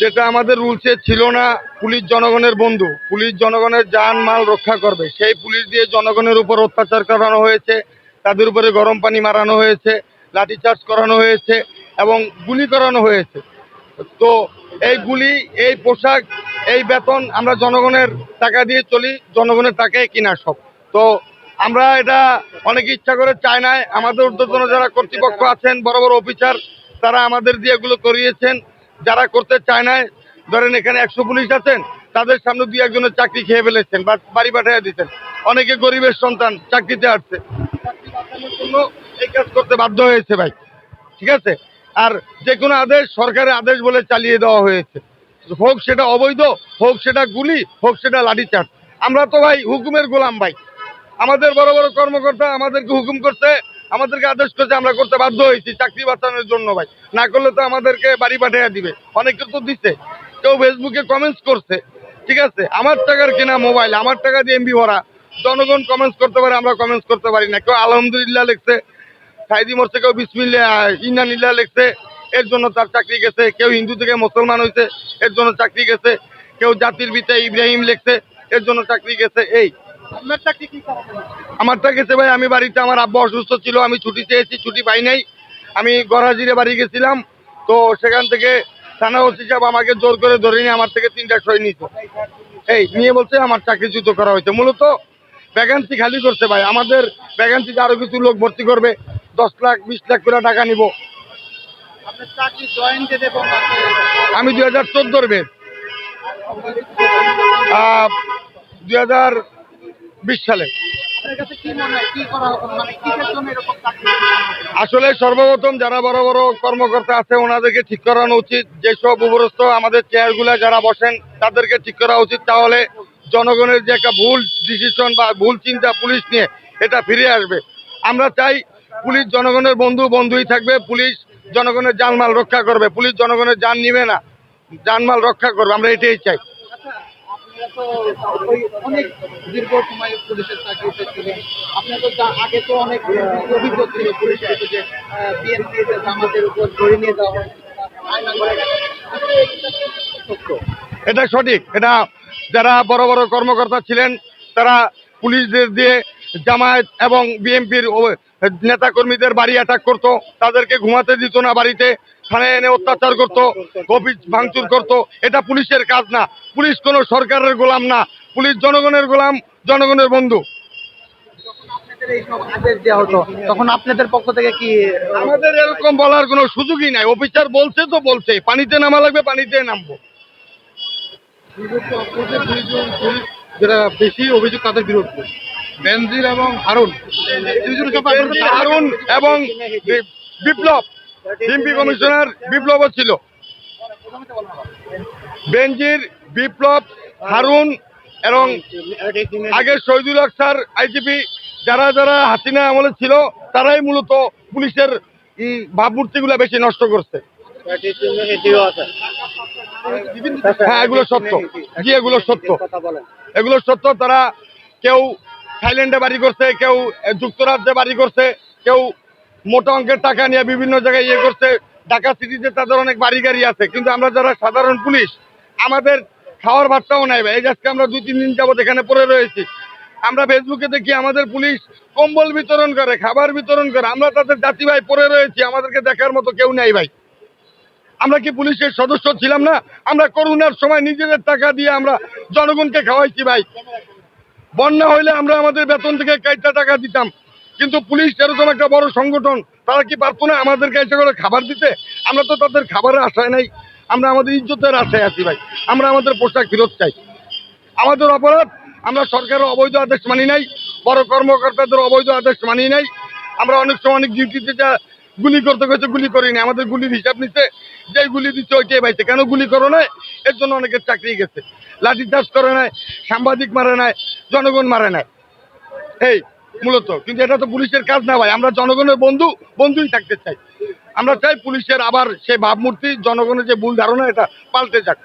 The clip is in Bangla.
যেটা আমাদের রুলসে ছিল না, পুলিশ জনগণের বন্ধু। পুলিশ জনগণের যান মাল রক্ষা করবে। সেই পুলিশ দিয়ে জনগণের উপর অত্যাচার করানো হয়েছে, তাদের উপরে গরম পানি মারানো হয়েছে, লাঠিচার্জ করানো হয়েছে এবং গুলি করানো হয়েছে। তো এই গুলি, এই পোশাক, এই বেতন আমরা জনগণের টাকা দিয়ে চলি, জনগণের টাকায় কিনা সব। তো আমরা এটা অনেক ইচ্ছা করে চাই নাই। আমাদের ঊর্ধ্বতন যারা কর্তৃপক্ষ আছেন, বড় বড় অফিসার, তারা আমাদের দিয়ে এগুলো করিয়েছেন। যারা করতে চায় নাই, ধরেন এখানে একশো পুলিশ আছেন, তাদের সামনে দুই একজনের চাকরি খেয়ে ফেলেছেন বা বাড়ি পাঠিয়ে দিচ্ছেন অনেকে গরিবের সন্তান, চাকরিতে আসছে এই কাজ করতে বাধ্য হয়েছে ভাই। ঠিক আছে? আর যে কোনো আদেশ সরকারের আদেশ বলে চালিয়ে দেওয়া হয়েছে। হোক সেটা অবৈধ, হোক সেটা গুলি, হোক সেটা লাঠিচার্জ। আমরা তো ভাই হুকুমের গোলাম ভাই। আমাদের বড় বড় কর্মকর্তা আমাদেরকে হুকুম করছে, আমাদেরকে আদেশ করছে, আমরা করতে বাধ্য হয়েছি চাকরি বাঁচানোর জন্য ভাই। না করলে তো আমাদেরকে বাড়ি পাঠিয়ে দিবে। অনেকে তো দিচ্ছে কেউ ফেসবুকে কমেন্টস করছে। ঠিক আছে? আমার টাকার কেনা মোবাইল আমার টাকা দিয়ে এমবি ভরা। জনগণ কমেন্টস করতে পারে, আমরা কমেন্টস করতে পারি না। কেউ আলহামদুলিল্লাহ লিখছে, সাইদি মরছে কেউ বিসমিল্লা ইন্নানিল্লাহ লিখছে, এর জন্য তার চাকরি গেছে। কেউ হিন্দু থেকে মুসলমান হয়েছে এর জন্য চাকরি গেছে। কেউ জাতির পিতা ইব্রাহিম লিখছে, এর জন্য চাকরি গেছে। এই আমারটা গেছে ভাই আমি বাড়িতে আমার আব্বা অসুস্থ ছিল আমি ছুটি চেয়েছি ছুটি পাই নাই। আমি গড়াজিরে বাড়ি গেছিলাম তো সেখান থেকে থানা ওসি সাহেব আমাকে জোর করে ধরে নিয়ে আমার থেকে তিনটা সই নিত এই নিয়ে বলছে আমার চাকরিচ্যুত করা হয়েছে। মূলত ভ্যাকান্সি খালি করছে ভাই। আমাদের ভ্যাকান্সিতে আরও কিছু লোক ভর্তি করবে দশ লাখ বিশ লাখ করে টাকা নিব। আমি দুই হাজার চোদ্দোর বেদ। দুই হাজার বিশ সালে। মনে? আসলে সর্বপ্রথম যারা বড় বড় কর্মকর্তা আছে ওনাদেরকে ঠিক করানো উচিত। যেসব উপরস্থ আমাদের চেয়ারগুলো যারা বসেন তাদেরকে ঠিক করা উচিত। তাহলে জনগণের যে একটা ভুল ডিসিশন বা ভুল চিন্তা পুলিশ নিয়ে এটা ফিরে আসবে। আমরা চাই পুলিশ জনগণের বন্ধু বন্ধুই থাকবে পুলিশ জনগণের জানমাল রক্ষা করবে। পুলিশ জনগণের যান নিবে না জানমাল রক্ষা করবে। আমরা এটাই চাই। অনেক দীর্ঘ সময় পুলিশের আপনার তো আগে তো অনেক অভিযোগ ছিল পুলিশের যে বিএনপি জামাতের উপর ধরে নিয়ে যাওয়া এটা সঠিক। এটা যারা বড় বড় কর্মকর্তা ছিলেন, তারা পুলিশদের দিয়ে জামায়াত এবং বিএনপির নেতা কর্মীদের বাড়ি অ্যাটাক করতো, তাদেরকে ঘুমাতে দিত না বাড়িতে। থানায় এনে অত্যাচার করতো অফিস ভাঙচুর করতো এটা পুলিশের কাজ না। পুলিশ কোনো সরকারের গোলাম না। পুলিশ জনগণের গোলাম জনগণের বন্ধু। আপনাদের এই সব আদেশ দেওয়া হতো তখন আপনাদের পক্ষ থেকে কি আমাদের এরকম বলার কোনো সুযোগই নাই। অফিসার বলছে তো বলছে পানিতে নামা লাগবে পানিতে নামবো। যেটা বেশি অভিযোগ তাদের বিরুদ্ধে। বেনজির এবং হারুন। হারুন এবং বিপ্লব। ডিম্পি কমিশনার বিপ্লবও ছিল। বেনজির, বিপ্লব, হারুন এবং আগে শহীদুল হক স্যার, আইজিপি, যারা যারা হাসিনা আমলে ছিল, তারাই মূলত পুলিশের ভাবমূর্তিগুলো বেশি নষ্ট করছে। হ্যাঁ এগুলো সত্য। জি, এগুলো সত্য। এগুলো সত্য, তারা কেউ থাইল্যান্ডে বাড়ি করছে, কেউ যুক্তরাজ্যে বাড়ি করছে, কেউ মোটা অঙ্কের টাকা নিয়ে বিভিন্ন জায়গায় ইয়ে করছে। ঢাকা সিটিতে তাদের অনেক বাড়ি গাড়ি আছে। কিন্তু আমরা যারা সাধারণ পুলিশ, আমাদের খাওয়ার ভাতটাও নাই ভাই। আজকে আমরা দুই, তিন দিন যাবত এখানে পড়ে রয়েছি। আমরা ফেসবুকে দেখি আমাদের পুলিশ কম্বল বিতরণ করে, খাবার বিতরণ করে। আমরা তাদের জাতি ভাই পড়ে রয়েছি। আমাদেরকে দেখার মতো কেউ নাই ভাই। আমরা কি পুলিশের সদস্য ছিলাম না? আমরা করোনার সময় নিজেদের টাকা দিয়ে আমরা জনগণকে খাওয়াইছি ভাই। বন্যা হইলে আমরা আমাদের বেতন থেকে কয়েকটা টাকা দিতাম? কিন্তু পুলিশ এরকম একটা বড় সংগঠন, তারা কি পারতো না আমাদের কাছে করে খাবার দিতে? আমরা তো তাদের খাবারের আশায় নাই। আমরা আমাদের ইজ্জতের আশায় আছি ভাই। আমরা আমাদের পোশাক ফেরত চাই। আমাদের অপরাধ, আমরা সরকারের অবৈধ আদেশ মানি নাই, বড় কর্মকর্তাদের অবৈধ আদেশ মানি নাই। আমরা অনেক সময় অনেক ডিউটিতে যা গুলি করতে গেছে, গুলি করিনি আমাদের গুলির হিসাব নিচ্ছে যে গুলি দিচ্ছে ওইটাই পাইছে কেন গুলি করো নাই? এর জন্য অনেকের চাকরি গেছে। লাঠি চার্জ করে নাই, সাংবাদিক মারে নাই, জনগণ মারে নাই। এই মূলত। কিন্তু এটা তো পুলিশের কাজ না ভাই, আমরা জনগণের বন্ধু, বন্ধুই থাকতে চাই। আমরা চাই পুলিশের আবার সে ভাবমূর্তি, জনগণের যে ভুল ধারণা, এটা পাল্টে যাক।